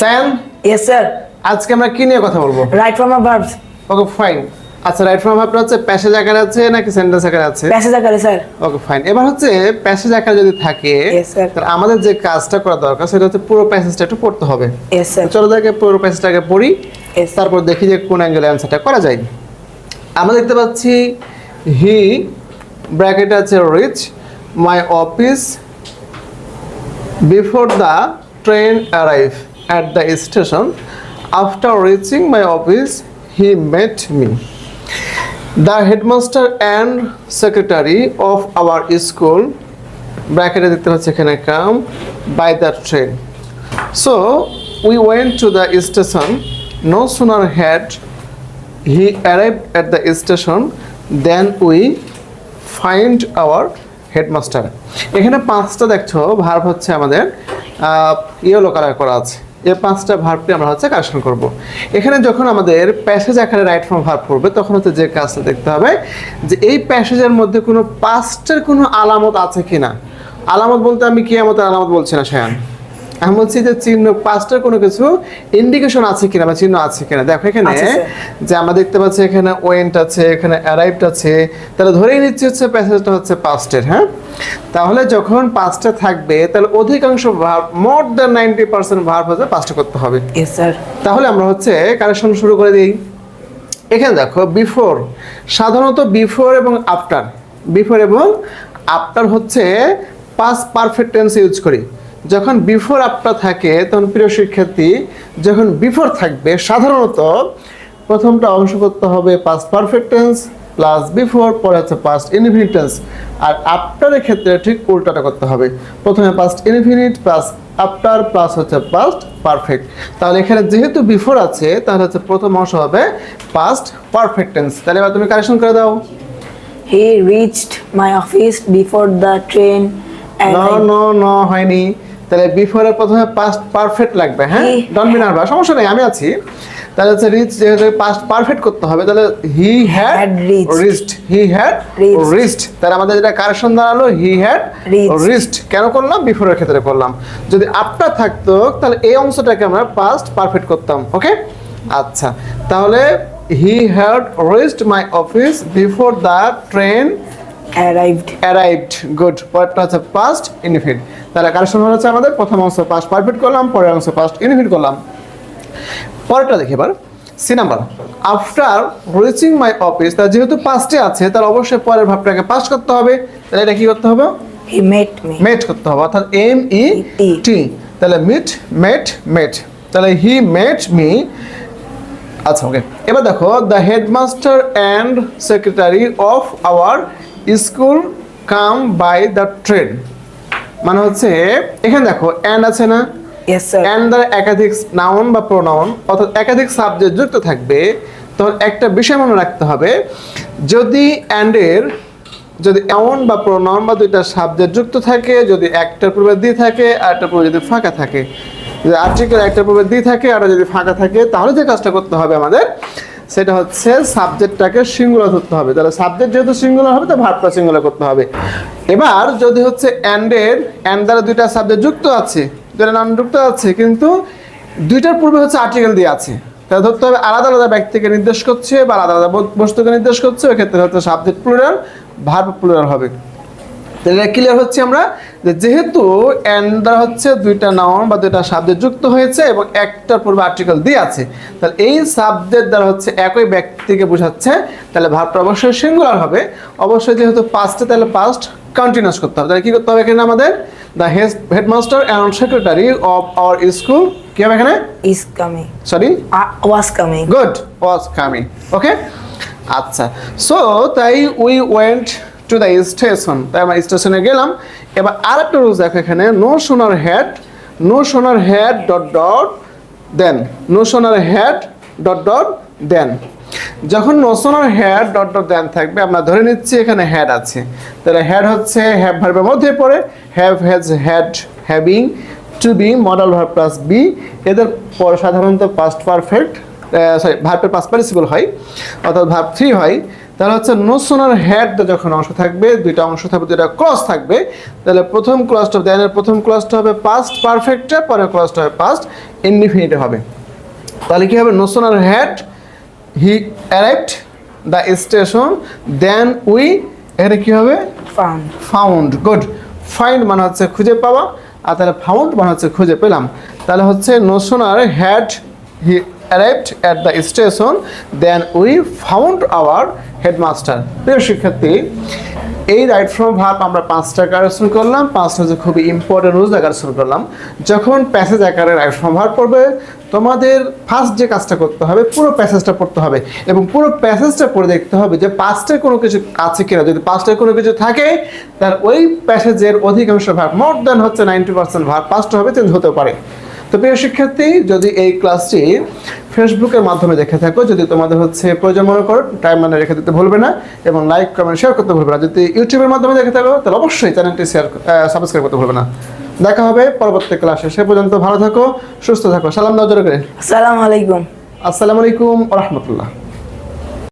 স্যান Yes, sir. আজকে আমরা কি নিয়ে কথা বলব Right from a verbs. Okay fine আচ্ছা রাইট ফর্ম আপনার হচ্ছে প্যাসেজ আকারে আছে নাকি সেন্টেন্স আকারে আছে Passage আকারে, sir. ওকে ফাইন এবার হচ্ছে প্যাসেজ আকারে যদি থাকে তাহলে আমাদের যে কাজটা করা দরকার সেটা হচ্ছে পুরো প্যাসেজটা একটু পড়তে হবে. চলো দেখে পুরো প্যাসেজটাকে পড়ি. তারপর দেখি যে কোন অ্যাঙ্গেলে অ্যান্সারটা করা যায় আমরা দেখতে পাচ্ছি হি ব্র্যাকেট আছে reach my office before the train arrive at the station after reaching my office he met me the headmaster and secretary of our school ব্র্যাকেটে দেখতে পাচ্ছি এখানে come by the train So, we went to the station. No sooner had he arrived at the station than we find our headmaster. এখানে পাঁচটা দেখছ verb হচ্ছে আমাদের yellow colour করা আছে। এই পাঁচটা ভার্বটি আমরা হচ্ছে কারেকশন করব। এখানে যখন আমাদের প্যাসেজ আকারে রাইট ফর্ম ভার্ব পড়বে, তখন হচ্ছে যে কাজটা দেখতে হবে যে এই প্যাসেজের মধ্যে কোনো পাস্টের কোনো আলামত আছে কিনা? আলামত বলতে আমি কি আমাদের আলামত বলছি না শায়ান আমি বলছি যে চিহ্ন পাঁচটার কোনো কিছু ইন্ডিকেশন আছে কিনা বা চিহ্ন আছে কিনা? দেখো এখানে যে আমরা দেখতে পাচ্ছি এখানে ওয়েন্ট আছে এখানে অ্যারাইভড আছে। তাহলে ধরেই নিচ্ছি হচ্ছে প্যাসেজটা হচ্ছে পাস্টের হ্যাঁ? তাহলে যখন পাঁচটা থাকবে তাহলে অধিকাংশ verb more than ninety percent verb হচ্ছে পাঁচটা করতে হবে। তাহলে আমরা হচ্ছে কারেকশন শুরু করে দিই। এখানে দেখো বিফোর সাধারণত বিফোর এবং আফটার বিফোর এবং আফটার হচ্ছে পাস পারফেক্ট টেন্স ইউজ করি। যখন বিফোর আপটা থাকে তখন প্রিয় শিক্ষার্থী যখন বিফোর থাকবে সাধারণত প্রথমটা অংশ করতে হবে past perfect tense plus before পরে হচ্ছে পাস্ট ইনফিনিট টেন্স আর আফটারের ক্ষেত্রে ঠিক উল্টাটা করতে হবে। প্রথমে past infinite plus after plus হচ্ছে পাস্ট পারফেক্ট তাহলে এখানে যেহেতু বিফোর আছে তাহলে হচ্ছে প্রথম অংশ হবে পাস্ট পারফেক্ট টেন্স তাহলে এবার তুমি কারেকশন করে দাও। He reached my office before the train no. No no হয়নি। তাহলে বিফোরের প্রথমে পাস্ট পারফেক্ট লাগবে হ্যাঁ? ডন বি নার্ভাস সমস্যা নেই আমি আছি। তাহলে হচ্ছে রিচ যেহেতু পাস্ট পারফেক্ট করতে হবে তাহলে he had. Reached he had. Reached তাহলে আমাদের যেটা কারেকশন দাঁড়াল হি হ্যাড. রিচড কেন করলাম? বিফোরের ক্ষেত্রে করলাম। যদি আফটার থাকতো তাহলে এই অংশটাকে আমরা পাস্ট পারফেক্ট করতাম ওকে আচ্ছা তাহলে he had reached my office before the train Arrived. Arrived good পরেরটা হচ্ছে পাস্ট ইনফিনিট তাহলে কারেকশন হচ্ছে আমাদের প্রথম অংশ পাস্ট পারফেক্ট করলাম পরের অংশ পাস্ট ইনফিনিট করলাম। পরেরটা দেখি এবার। C number after reaching my office তার যেহেতু পাস্টে আছে তার অবশ্যই পরের ভাবটাকে পাস করতে হবে। তাহলে এটা কি করতে হবে? He মেট করতে হবে অর্থাৎ এম ই টি তাহলে মিট মেট মেট তাহলে হি মেট মি আচ্ছা ওকে এবার দেখো the headmaster and secretary of our school come by the train মানে হচ্ছে এখানে দেখো অ্যান্ড আছে না? অ্যান্ড দ্বারা একাধিক নাউন বা প্রোনাউন অর্থাৎ একাধিক সাবজেক্ট যুক্ত থাকবে তখন একটা বিষয় মনে রাখতে হবে যদি অ্যান্ডের যদি এমন বা প্রোনাউন বা দুইটা সাবজেক্ট যুক্ত থাকে যদি একটার পূর্বে দিয়ে থাকে আর একটার পূর্বে যদি ফাঁকা থাকে যদি আর্টিকেল একটার পূর্বে দিয়ে থাকে আর যদি ফাঁকা থাকে তাহলে যে কাজটা করতে হবে আমাদের সেটা হচ্ছে সাবজেক্টটাকে সিঙ্গুলার ধরতে হবে। তাহলে সাবজেক্ট যেহেতু সিঙ্গুলার হবে তো ভার্বটা সিঙ্গুলার করতে হবে। এবার যদি হচ্ছে অ্যান্ডের অ্যান্ড দ্বারা দুইটা সাবজেক্ট যুক্ত আছে, দুইটা নাম যুক্ত আছে, কিন্তু দুইটার পূর্বে হচ্ছে আর্টিকেল দিয়ে আছে। তাহলে ধরতে হবে আলাদা আলাদা ব্যক্তিকে নির্দেশ করছে বা আলাদা আলাদা বস্তুকে নির্দেশ করছে ওই ক্ষেত্রে হচ্ছে সাবজেক্ট প্লুরাল ভার্ব প্লুরাল হবে। তাহলে ক্লিয়ার হচ্ছে আমরা যেহেতু অ্যান্ড দ্বারা হচ্ছে দুইটা নাউন বা দুইটা সাবজেক্ট যুক্ত হয়েছে এবং একটার পূর্বে আর্টিকেল দিয়ে আছে, তাহলে এই সাবজেক্ট দ্বারা হচ্ছে একই ব্যক্তিকে বোঝাচ্ছে, তাহলে ভাবটা অবশ্যই সিঙ্গুলার হবে। অবশ্যই যেহেতু পাস্টে তাহলে পাস্ট কন্টিনিউস করতে হবে। তাহলে কি করতে হবে এখানে আমাদের? The headmaster and secretary of our school কি হবে এখানে? Is coming sorry was coming. Good was coming okay আচ্ছা। সো তাই we went to the station তাই আমরা স্টেশনে গেলাম। এবার আর একটা রুলস দেখো এখানে। No sooner had no sooner had dot dot then no sooner had dot dot then যখন no sooner head dot dot then থাকবে, আমরা ধরে নিচ্ছি এখানে হেড আছে। তাহলে হেড হচ্ছে হ্যাভ ভার্বের মধ্যে পড়ে have has had having to be modal verb plus be এদের পর সাধারণত পাস্ট পারফেক্ট সরি ভার্বের পাস পার্টিসিপল হয়, অর্থাৎ ভার্ব থ্রি হয়। তাহলে হচ্ছে নো সোনার হ্যাড যখন অংশ থাকবে, দুইটা অংশ থাকবে, দুইটা ক্লস থাকবে, তাহলে প্রথম ক্লসটা দেনের প্রথম ক্লসটা হবে পাস্ট পারফেক্টটা পরের ক্লসটা হবে পাস্ট ইনডিফিনিটিভ হবে। তাহলে কি হবে? No sooner had he arrived the station then we এখানে কি হবে? Found. ফাউন্ড গুড ফাইন্ড মানে হচ্ছে খুঁজে পাওয়া আর তাহলে ফাউন্ড মানে হচ্ছে খুঁজে পেলাম। তাহলে হচ্ছে no sooner had he arrived at the station then we found our headmaster প্রিয় শিক্ষার্থী এই রাইট ফ্রম ভাব আমরা পাঁচটা কারেকশন করলাম পাঁচটা হচ্ছে খুবই ইম্পর্টেন্ট রুলস কারেকশন করলাম। যখন প্যাসেজ আকারে রাইট ফ্রম ভাব পড়বে তোমাদের ফার্স্ট যে কাজটা করতে হবে, পুরো প্যাসেজটা পড়তে হবে এবং পুরো প্যাসেজটা পড়ে দেখতে হবে যে পাঁচটায় কোনো কিছু আছে কিনা। যদি পাঁচটায় কোনো কিছু থাকে, তার ওই প্যাসেজের অধিকাংশ ভাগ মোর দেন হচ্ছে নাইনটি পার্সেন্ট ভাগ পাঁচটা হবে চেঞ্জ হতে পারে। তো প্রিয় শিক্ষার্থী, যদি এই ক্লাসটি ফেসবুকের মাধ্যমে দেখে থাকো, যদি তোমাদের হচ্ছে প্রয়োজন মনে করো টাইম মানে রেখে দিতে ভুলবে না এবং লাইক কমেন্ট শেয়ার করতে ভুলবে না। যদি ইউটিউবের মাধ্যমে দেখে থাকো, তাহলে অবশ্যই চ্যানেলটি শেয়ার সাবস্ক্রাইব করতে ভুলবে না। দেখা হবে পরবর্তী ক্লাসে সে পর্যন্ত ভালো থাকো সুস্থ থাকো। সালাম নজর করে। সালাম আলাইকুম। আসসালামু আলাইকুম রহমতুল্লাহ।